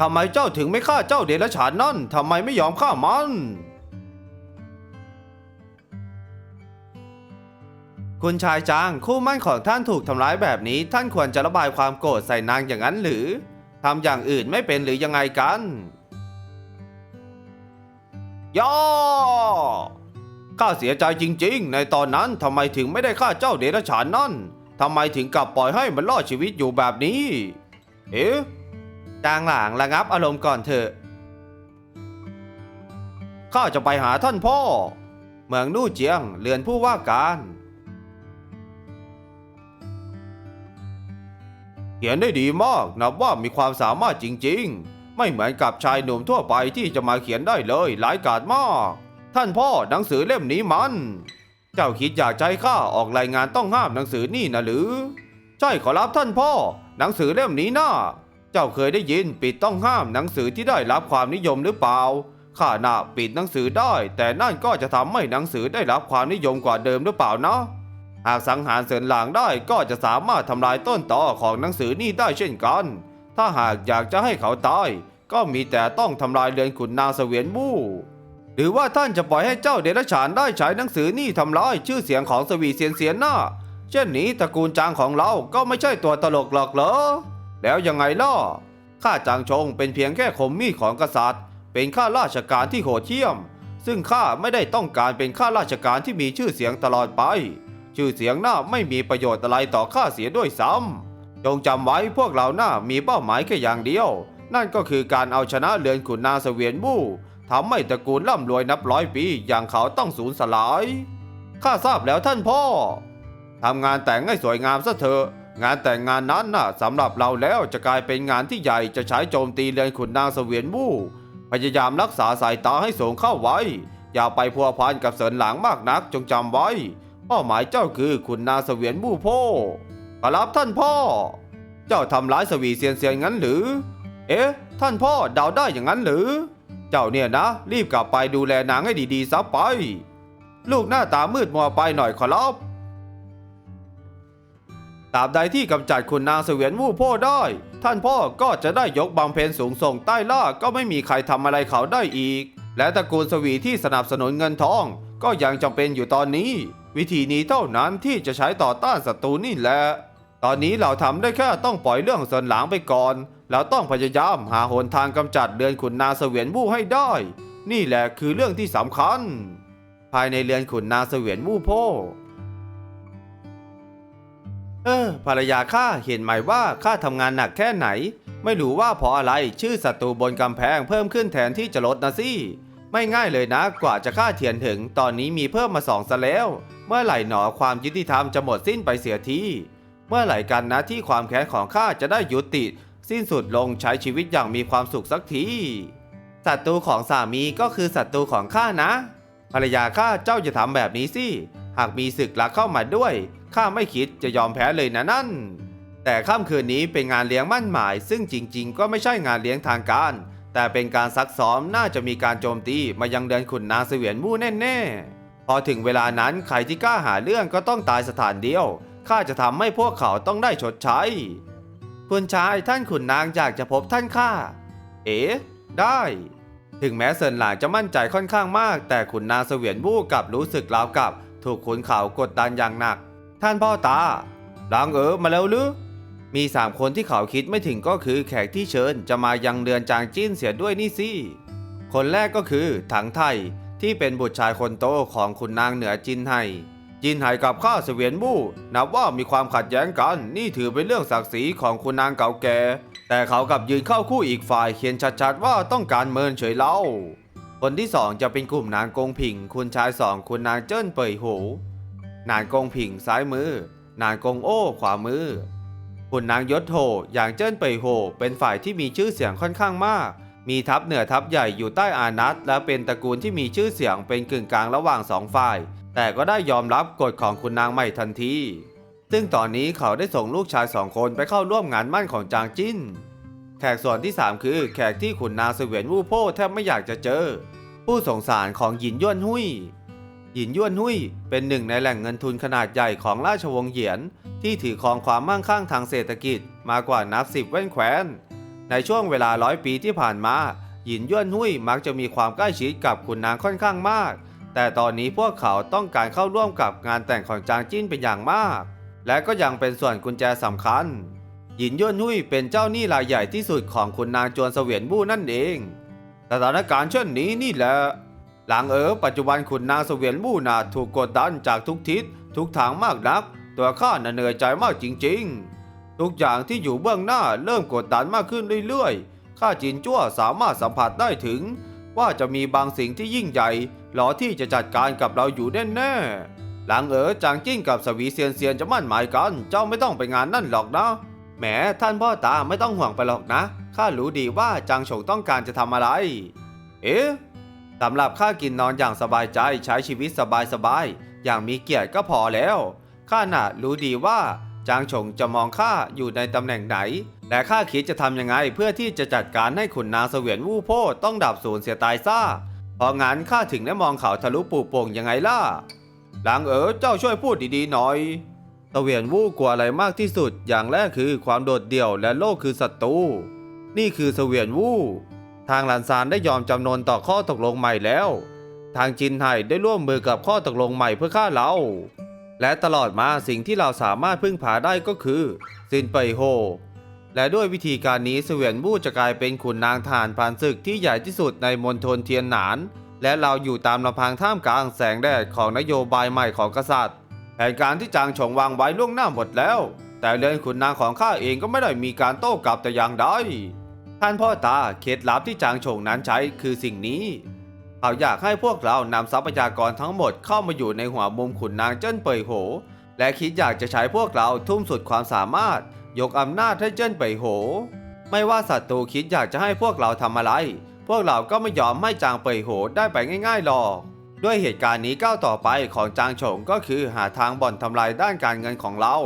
ทำไมเจ้าถึงไม่ฆ่าเจ้าเดรัจฉานนั่นทำไมไม่ยอมฆ่ามัน คุณชายจางคู่มั่นของท่านถูกทำร้ายแบบนี้ ท่านควรจะระบายความโกรธใส่นางอย่างนั้นหรือทำอย่างอื่นไม่เป็นหรือยังไงกัน ย่อข้าเสียใจจริง ๆ ในตอนนั้นทำไมถึงไม่ได้ฆ่าเจ้าเดรัจฉานนั่นทำไมถึงกลับปล่อยให้มันรอดชีวิตอยู่แบบนี้ เอ๊ะ จางหลางระงับอารมณ์ก่อนเถอะ ข้าจะไปหาท่านพ่อ เมืองนู่เจียงเรือนผู้ว่าการ เขียนได้ดีมากนับว่ามีความสามารถจริง ๆ ไม่เหมือนกับชายหนุ่มทั่วไปที่จะมาเขียนได้เลยหลายกาจมาก ท่านพ่อหนังสือเล่มนี้มัน เจ้าคิดอยากจะให้ข้าออกรายงานต้องห้ามหนังสือนี่นะหรือ ใช่ขอรับท่านพ่อ หนังสือเล่มนี้น่า เจ้าเคยได้ยินปิดต้องห้ามหนังสือที่ได้รับความนิยมหรือเปล่าข้าน่ะปิดหนังสือได้ แต่นั่นก็จะทำให้หนังสือได้รับความนิยมกว่าเดิมหรือเปล่านะหากสังหารเสินหลางได้ก็จะสามารถทำลายต้นตอของหนังสือนี่ได้เช่นกัน ถ้าหากอยากจะให้เขาตาย ก็มีแต่ต้องทำลายเรือนขุนนางเสวียนบู้หรือว่าท่านจะปล่อยให้เจ้าเดรัจฉานได้ใช้หนังสือนี่ทำลายชื่อเสียงของสวีเซียนเซียนหน้า เช่นนี้ตระกูลจางของเราก็ไม่ใช่ตัวตลกหรอกเหรอ แล้วยังไงล่ะข้าจางชงเป็นเพียงแค่คมมีดของกษัตริย์ เป็นข้าราชการที่โหดเหี้ยม ซึ่งข้าไม่ได้ต้องการเป็นข้าราชการที่มีชื่อเสียงตลอดไป ชื่อเสียงหน้าไม่มีประโยชน์อะไรต่อข้าเสียด้วยซ้ำจงจำไว้พวกเราหน้ามีเป้าหมายแค่อย่างเดียว นั่นก็คือการเอาชนะเรือนขุนนางเสวียนบู้ทำให้ตระกูลร่ำรวยนับร้อยปีอย่างเขาต้องสูญสลายข้าทราบแล้วท่านพ่อทำงานแต่งให้สวยงามซะเถอะ งานแต่งงานนั้นน่ะสำหรับเราแล้วจะกลายเป็นงานที่ใหญ่จะใช้โจมตีเรือนขุนนางเสวียนบู้พยายามรักษาสายตาให้สูงเข้าไว้ อย่าไปพัวพันกับเสรินหลังมากนักจงจำไว้เป้าหมายเจ้าคือขุนนางเสวียนบู้โพขอรับท่านพ่อ เจ้าทำร้ายสวีเซียนเซียนงั้นหรือ เอ๊ะ ท่านพ่อเดาได้อย่างนั้นหรือ เจ้าเนี่ยนะ รีบกลับไปดูแลนางให้ดีๆซะไป ลูกหน้าตามืดมัวไปหน่อยขอรับ ตราบใดที่กำจัดคุณนางเสวียนวู่พ่อได้ ท่านพ่อก็จะได้ยกบำเพ็ญสูงส่งใต้ล่าก็ไม่มีใครทำอะไรเขาได้อีก และตระกูลสวีที่สนับสนุนเงินทอง ก็ยังจำเป็นอยู่ตอนนี้ วิธีนี้เท่านั้นที่จะใช้ต่อต้านศัตรูนี่แหละตอนนี้เราทำได้แค่ต้องปล่อยเรื่องส่วนหลังไปก่อนแล้วต้องพยายามหาหนทางกำจัดเรือนขุนนางเสวียนวู่ให้ได้ นี่แหละคือเรื่องที่สำคัญ ภายในเรือนขุนนางเสวียนวู่โพ เออ ภรรยาข้าเห็นไหมว่าข้าทำงานหนักแค่ไหน ไม่รู้ว่าเพราะอะไรชื่อศัตรูบนกำแพงเพิ่มขึ้นแทนที่จะลดนะสิ ไม่ง่ายเลยนะ กว่าจะฆ่าเทียนถึง ตอนนี้มีเพิ่มมาสองซะแล้ว เมื่อไหร่หนอความยุติธรรมจะหมดสิ้นไปเสียที เมื่อไหร่กันนะที่ความแค้นของข้าจะได้ยุติ สิ้นสุดลงใช้ชีวิตอย่างมีความสุขสักทีศัตรูของสามีก็คือศัตรูของข้านะ ภรรยาข้าเจ้าจะทำแบบนี้สิ หากมีศึกลักเข้ามาด้วย ข้าไม่คิดจะยอมแพ้เลยนะนั่น แต่ค่ำคืนนี้เป็นงานเลี้ยงมั่นหมาย ซึ่งจริง ๆ ก็ไม่ใช่งานเลี้ยงทางการ แต่เป็นการซักซ้อมน่าจะมีการโจมตีมายังเดือนขุนนางเสวียนมู่แน่ๆ พอถึงเวลานั้นใครที่กล้าหาเรื่องก็ต้องตายสถานเดียวข้าจะทำให้พวกเขาต้องได้ชดใช้คุณชายท่านขุนนางอยากจะพบท่านข้า เอ๋ได้ ถึงแม้เซินหลางจะมั่นใจค่อนข้างมาก แต่ขุนนางเสวียนวู้กลับรู้สึกราวกับ ถูกขุนเขากดดันอย่างหนัก ท่านพ่อตาหลางเอ๋อมาแล้วหรือมีสามคนที่เขาคิดไม่ถึงก็คือแขกที่เชิญจะมายังเรือนจางจิ้นเสียด้วยนี่สิ คนแรกก็คือถังไทยที่เป็นบุตรชายคนโตของขุนนางเหนือจินไห่จินไห่กับข้าเสวียนบู้นับว่ามีความขัดแย้งกัน นี่ถือเป็นเรื่องศักดิ์ศรีของคุณนางเก่าแก่ แต่เขากับยืนเข้าคู่อีกฝ่ายเขียนชัดๆว่าต้องการเมินเฉยเล่า คนที่สองจะเป็นกลุ่มนางกงผิง คุณชายสองคุณนางเจิ้นเป่ยโห นางกงผิงซ้ายมือ นางกงโอ้ขวามือคุณนางยศโหอย่างเจิ้นเป่ยโห เป็นฝ่ายที่มีชื่อเสียงค่อนข้างมาก มีทัพเหนือทัพใหญ่อยู่ใต้อานัตและเป็นตระกูลที่มีชื่อเสียงเป็นกึ่งกลางระหว่างสองฝ่าย แต่ก็ได้ยอมรับกฎของคุณนางใหม่ทันที ซึ่งตอนนี้เขาได้ส่งลูกชายสองคนไปเข้าร่วมงานมั่นของจางจิ้น แขกส่วนที่ 3 คือแขกที่ขุนนางเสวียนวู่โพ่แทบไม่อยากจะเจอ ผู้สงสารของหยินย่วนหุย หยินย่วนหุยเป็นหนึ่งในแหล่งเงินทุนขนาดใหญ่ของราชวงศ์เหยียน ที่ถือครองความมั่งคั่งทางเศรษฐกิจมากว่านับสิบแว่นแคว้น ในช่วงเวลาร้อยปีที่ผ่านมา หยินย่วนหุ้ยมักจะมีความใกล้ชิดกับขุนนางค่อนข้างมาก แต่ตอนนี้พวกเขาต้องการเข้าร่วมกับงานแต่งของจางจิ้นเป็นอย่างมาก และก็ยังเป็นส่วนกุญแจสำคัญ หยินย่วนหุ้ยเป็นเจ้าหนี้รายใหญ่ที่สุดของขุนนางจวนเสวียนบู้นั่นเองสถานการณ์เช่นนี้นี่แหละ หลังเอ๋อปัจจุบันขุนนางเสวียนบู้นาถูกกดดันจากทุกทิศทุกทางมากนัก ตัวข้าน่ะเหนื่อยใจมากจริงๆ ทุกอย่างที่อยู่เบื้องหน้าเริ่มกดดันมากขึ้นเรื่อยๆ ข้าจินจ้วสามารถสัมผัสได้ถึง ว่าจะมีบางสิ่งที่ยิ่งใหญ่หรอที่จะจัดการกับเราอยู่แน่ๆ หลังเอ๋อจางจิ้งกับสวีเซียนเซียนจะมั่นหมายกัน เจ้าไม่ต้องไปงานนั่นหรอกนะ แหมท่านพ่อตาไม่ต้องห่วงไปหรอกนะ ข้ารู้ดีว่าจางฉงต้องการจะทำอะไร เอ๊ะ สำหรับข้ากินนอนอย่างสบายใจใช้ชีวิตสบายๆอย่างมีเกียรติก็พอแล้วข้าน่ะรู้ดีว่าจางฉงจะมองข้าอยู่ในตำแหน่งไหน และข้าคิดจะทำยังไงเพื่อที่จะจัดการให้ขุนนางเสวียนวู่โพต้องดับสูญเสียตายซะเพราะงั้นข้าถึงได้มองเขาทะลุปูโป่งยังไงล่ะ หลังเอ๋อเจ้าช่วยพูดดีๆหน่อยเสวียนวู่กลัวอะไรมากที่สุด อย่างแรกคือความโดดเดี่ยวและโลกคือศัตรู นี่คือเสวียนวู่ ทางหลานซานได้ยอมจำนนต่อข้อตกลงใหม่แล้ว ทางจินไห่ได้ร่วมมือกับข้อตกลงใหม่เพื่อฆ่าเรา และตลอดมาสิ่งที่เราสามารถพึ่งพาได้ก็คือซินเปยโฮ และด้วยวิธีการนี้เสวียนบู้จะกลายเป็นขุนนางทหารผ่านศึกที่ใหญ่ที่สุดในมณฑลเทียนหนาน และเราอยู่ตามลำพังท่ามกลางแสงแดดของนโยบายใหม่ของกษัตริย์แผนการที่จางฉงวางไว้ล่วงหน้าหมดแล้ว แต่เรือนขุนนางของข้าเองก็ไม่ได้มีการโต้กลับแต่อย่างใด ท่านพ่อตาเคล็ดลับที่จางฉงนั้นใช้คือสิ่งนี้ เขาอยากให้พวกเรานำทรัพยากรทั้งหมดเข้ามาอยู่ในหัวมุมขุนนางเจิ้นเปยโห และคิดอยากจะใช้พวกเราทุ่มสุดความสามารถ ยกอำนาจให้เจิ้นเปยโห ไม่ว่าศัตรูคิดอยากจะให้พวกเราทำอะไร พวกเราก็ไม่ยอมให้จางเปยโหได้ไปง่ายๆหรอก ด้วยเหตุการณ์นี้ก้าวต่อไปของจางฉงก็คือหาทางบ่อนทำลายด้านการเงินของเรา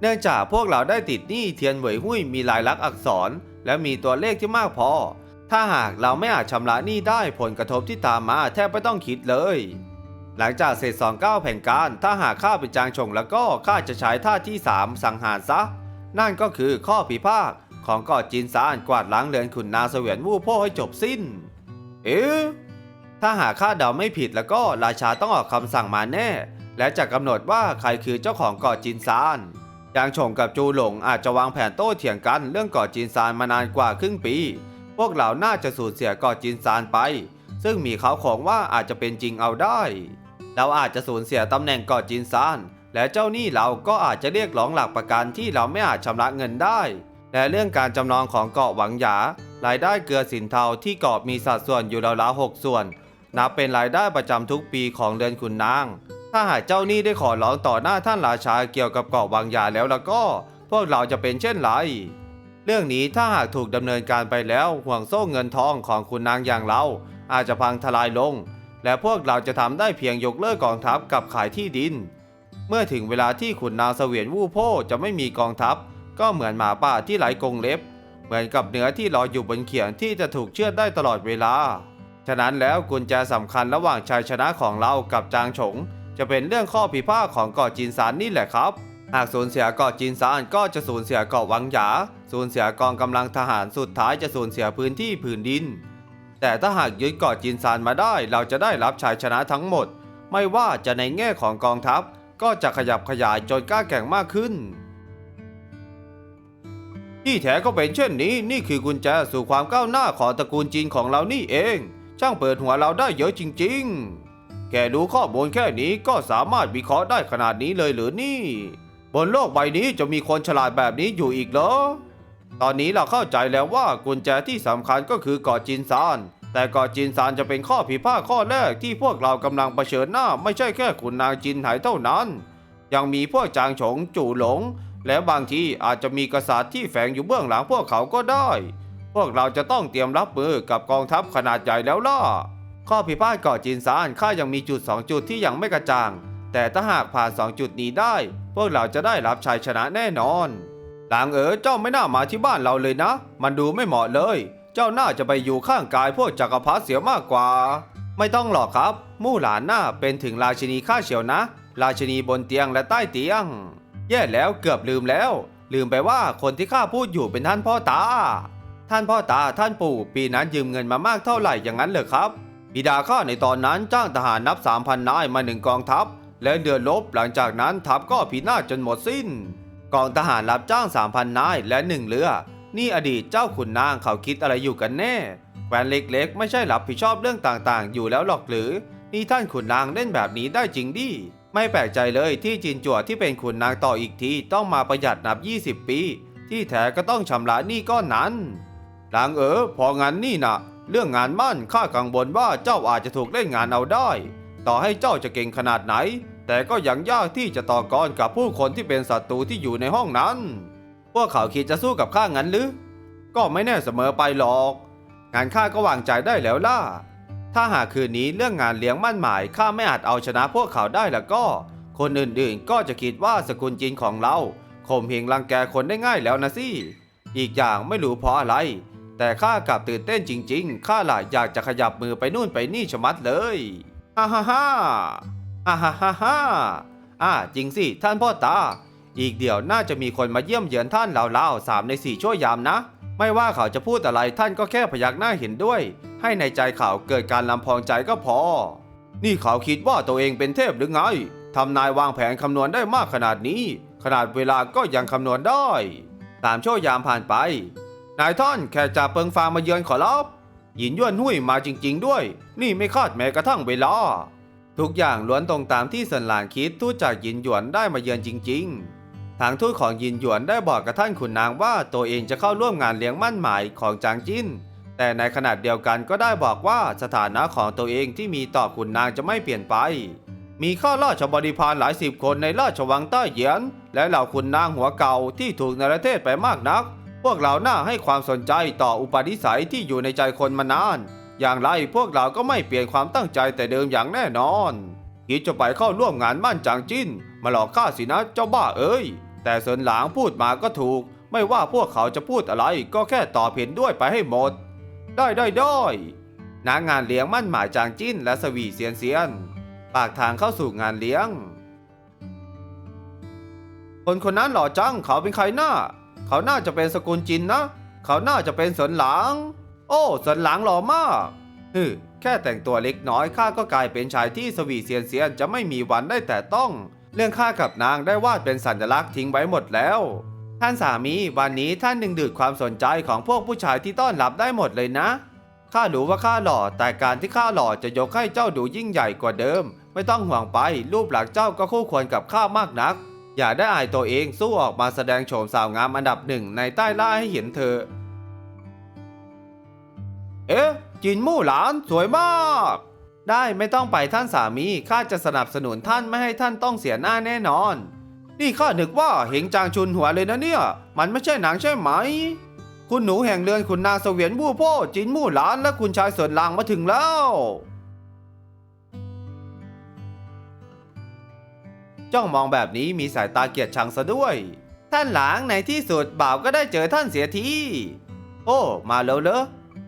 เนื่องจากพวกเราได้ติดหนี้เทียนเหวยหุ้ยมีลายลักษณ์อักษร และมีตัวเลขที่มากพอ ถ้าหากเราไม่อาจชำระหนี้ได้ผลกระทบที่ตามมาแทบไม่ต้องคิดเลย หลังจากเสร็จสองก้าแผนการ ถ้าหากข้าเป็นจางฉงแล้วก็ข้าจะใช้ท่าที่ 3 สังหารซะ นั่นก็คือข้อพิพาทของกาะจีนซานกวาดล้างเรือนขุนนางเสวียนวู่พ่อให้จบสิ้น เอ๊ะถ้าหากข้าเดาไม่ผิดแล้วก็ราชาต้องออกคำสั่งมาแน่ และจะกำหนดว่าใครคือเจ้าของเกาะจินซาน จางฉงกับจูหลงอาจจะวางแผนโต้เถียงกันเรื่องเกาะจินซานมานานกว่าครึ่งปี พวกเราน่าจะสูญเสียเกาะจินซานไป ซึ่งมีเขาของว่าอาจจะเป็นจริงเอาได้ เราอาจจะสูญเสียตำแหน่งเกาะจินซาน และเจ้าหนี้เราก็อาจจะเรียกร้องหลักประกันที่เราไม่อาจชำระเงินได้ และเรื่องการจำนองของเกาะหวังหยา รายได้เกลือสินเทาที่เกาะมีสัดส่วนอยู่ราวๆหกส่วน นับเป็นรายได้ประจำทุกปีของเรือนขุนนาง ถ้าหากเจ้าหนี้ได้ขอร้องต่อหน้าท่านราชาเกี่ยวกับเกาะวังยาแล้วแล้วก็ พวกเราจะเป็นเช่นไร เรื่องนี้ถ้าหากถูกดำเนินการไปแล้วห่วงโซ่เงินทองของคุณนางอย่างเรา อาจจะพังทลายลง และพวกเราจะทำได้เพียงยกเลิกกองทัพกับขายที่ดิน เมื่อถึงเวลาที่ขุนนางเสวียนวู่โพจะไม่มีกองทัพ ก็เหมือนหมาป่าที่ไหลกรงเล็บ เหมือนกับเนื้อที่ลอยอยู่บนเขียงที่จะถูกเชือดได้ตลอดเวลา ฉะนั้นแล้วกุญแจสำคัญระหว่างชัยชนะของเรากับจางฉง จะเป็นเรื่องข้อพิพาทของเกาะจีนซานนี่แหละครับ หากสูญเสียเกาะจีนซานก็จะสูญเสียเกาะวังหยา สูญเสียกองกำลังทหารสุดท้ายจะสูญเสียพื้นที่ผืนดิน แต่ถ้าหากยึดเกาะจีนซานมาได้ เราจะได้รับชัยชนะทั้งหมด ไม่ว่าจะในแง่ของกองทัพ ก็จะขยับขยายจนกล้าแข่งมากขึ้นที่แท้ก็เป็นเช่นนี้นี่คือกุญแจสู่ความก้าวหน้าของตระกูลจีนของเรานี่เอง ช่างเปิดหัวเราได้เยอะจริง ๆ แค่ดูข้อมูลแค่นี้ก็สามารถวิเคราะห์ได้ขนาดนี้เลยหรือนี่ บนโลกใบนี้จะมีคนฉลาดแบบนี้อยู่อีกเหรอ ตอนนี้เราเข้าใจแล้วว่ากุญแจที่สำคัญก็คือเกาะจินซาน แต่เกาะจินซานจะเป็นข้อพิดพลาทข้อแรกที่พวกเรากำลังเผชิญหน้าไม่ใช่แค่ขุนนางจินไหเท่านั้น ยังมีพวกจางฉงจู่หลง และบางทีอาจจะมีกษัตริย์ที่แฝงอยู่เบื้องหลังพวกเขาก็ได้ พวกเราจะต้องเตรียมรับมือกับกองทัพขนาดใหญ่แล้วล่ะ ข้อพิพาทเกาะจีนซานข้ายังมีจุด 2 จุดที่ยังไม่กระจ่าง แต่ถ้าหากผ่าน 2 จุดนี้ได้ พวกเราจะได้รับชัยชนะแน่นอนหลางเอ๋อเจ้าไม่น่ามาที่บ้านเราเลยนะ มันดูไม่เหมาะเลย เจ้าน่าจะไปอยู่ข้างกายพวกจักรพรรดิเสียมากกว่า ไม่ต้องหรอกครับ มู่หลานน่าเป็นถึงราชินีข้าเฉียวนะ ราชินีบนเตียงและใต้เตียง แย่แล้วเกือบลืมแล้ว ลืมไปว่าคนที่ข้าพูดอยู่เป็นท่านพ่อตา ท่านพ่อตาท่านปู่ปีนั้นยืมเงินมามากเท่าไหร่อย่างนั้นเหรอครับ บิดาข้าในตอนนั้นจ้างทหารนับ3,000นายมาหนึ่งกองทัพ และเดือนลบหลังจากนั้นทัพก็พินาศจนหมดสิ้น กองทหารรับจ้าง3,000นายและหนึ่งเรือ นี่อดีตเจ้าขุนนางเขาคิดอะไรอยู่กันแน่แคว้นเล็กๆ ไม่ใช่รับผิดชอบเรื่องต่างๆ อยู่แล้วหรอกหรือ นี่ท่านขุนนางเล่นแบบนี้ได้จริงดิ ไม่แปลกใจเลยที่จินจั่วที่เป็นขุนนางต่ออีกทีต้องมาประหยัดนับ 20 ปี ที่แท้ก็ต้องชำระหนี้ก้อนนั้นนางเอ๋อพองั้นนี่นะ เรื่องงานมั่นข้ากังวลว่าเจ้าอาจจะถูกเล่นงานเอาได้ ต่อให้เจ้าจะเก่งขนาดไหน แต่ก็ยังยากที่จะต่อกรกับผู้คนที่เป็นศัตรูที่อยู่ในห้องนั้น พวกเขาคิดจะสู้กับข้างั้นหรือ ก็ไม่แน่เสมอไปหรอก งานข้าก็วางใจได้แล้วล่ะ ถ้าหากคืนนี้เรื่องงานเลี้ยงมั่นหมายข้าไม่อาจเอาชนะพวกเขาได้แล้วก็ คนอื่นๆก็จะคิดว่าสกุลจีนของเราข่มเหงรังแกคนได้ง่ายแล้วนะสิ อีกอย่างไม่รู้เพราะอะไร แต่ข้ากลับตื่นเต้นจริง ๆ ข้าล่ะอยากจะขยับมือไปนู่นไปนี่ชะมัดเลยฮ่าฮ่าฮ่าฮ่าฮ่าฮ่าฮ่าอ่าจริงสิ ท่านพ่อตา อีกเดี๋ยวน่าจะมีคนมาเยี่ยมเยือนท่านราวๆสามในสี่ชั่วยามนะ ไม่ว่าเขาจะพูดอะไรท่านก็แค่พยักหน้าเห็นด้วย ให้ในใจเขาเกิดการลำพองใจก็พอ นี่เขาคิดว่าตัวเองเป็นเทพหรือไงทำนายวางแผนคำนวณได้มากขนาดนี้ ขนาดเวลาก็ยังคำนวณได้ตามชั่วยามผ่านไป นายท่านแค่จ่าเปิงฟางมาเยือนขอรับหยินย่วนหุ้ยมาจริง ๆ ด้วย นี่ไม่คาดแม้กระทั่งเวลาทุกอย่างล้วนตรงตามที่สันหลานคิดทูตจากหยินหยวนได้มาเยือนจริง ๆ ทางทูตของหยินหยวนได้บอกกับท่านขุนนางว่าตัวเองจะเข้าร่วมงานเลี้ยงมั่นหมายของจางจิ้น แต่ในขณะเดียวกันก็ได้บอกว่าสถานะของตัวเองที่มีต่อขุนนางจะไม่เปลี่ยนไป มีข้าราชบริพารหลายสิบคนในราชวังใต้เหยียน และเหล่าขุนนางหัวเก่าที่ถูกนรเทศไปมากนัก วกเราหน้าให้ความสนใจต่ออุปนิสัยที่อยู่ในใจคนมานาน อย่างไรพวกเราก็ไม่เปลี่ยนความตั้งใจแต่เดิมอย่างแน่นอนคิดจะไปเข้าร่วมงานมั่นจางจิ้น มาหลอกข้าสินะเจ้าบ้าเอ้ย แต่เซินหลางพูดมาก็ถูก ไม่ว่าพวกเขาจะพูดอะไรก็แค่ตอบเห็นด้วยไปให้หมด ได้ได้ได้นางงานเลี้ยงมั่นหมายจางจิ้นและสวีเซียนเซียน ปากทางเข้าสู่งานเลี้ยง คนคนนั้นหล่อจังเขาเป็นใครหน้า เขาน่าจะเป็นสกุลจินนะ เขาน่าจะเป็นสนหลางโอ้สนหลางหล่อมากฮึแค่แต่งตัวเล็กน้อยข้าก็กลายเป็นชายที่สวีเซียนเซียนจะไม่มีวันได้แต่ต้อง เรื่องข้ากับนางได้วาดเป็นสัญลักษณ์ทิ้งไว้หมดแล้ว ท่านสามีวันนี้ท่านดึงดูดความสนใจของพวกผู้ชายที่ต้อนรับได้หมดเลยนะข้ารู้ว่าข้าหล่อ แต่การที่ข้าหล่อจะยกให้เจ้าดูยิ่งใหญ่กว่าเดิม ไม่ต้องห่วงไปรูปหลักเจ้าก็คู่ควรกับข้ามากนัก อย่าได้อายตัวเองสู้ออกมาแสดงโฉมสาวงามอันดับหนึ่งในใต้ล่าให้เห็นเธอ เอ๊ะ จินมู่หลานสวยมาก ได้ไม่ต้องไปท่านสามีข้าจะสนับสนุนท่านไม่ให้ท่านต้องเสียหน้าแน่นอน นี่ข้านึกว่าเหงจางชุนหัวเลยนะเนี่ย มันไม่ใช่หนังใช่ไหม คุณหนูแห่งเรือนคุณนางเสวียนบู่พ่อจินมู่หลานและคุณชายเสินลางมาถึงแล้ว จ้องมองแบบนี้มีสายตาเกลียดชังซะด้วย ท่านหลางในที่สุดบ่าวก็ได้เจอท่านเสียที โอ้ มาแล้วเหรอ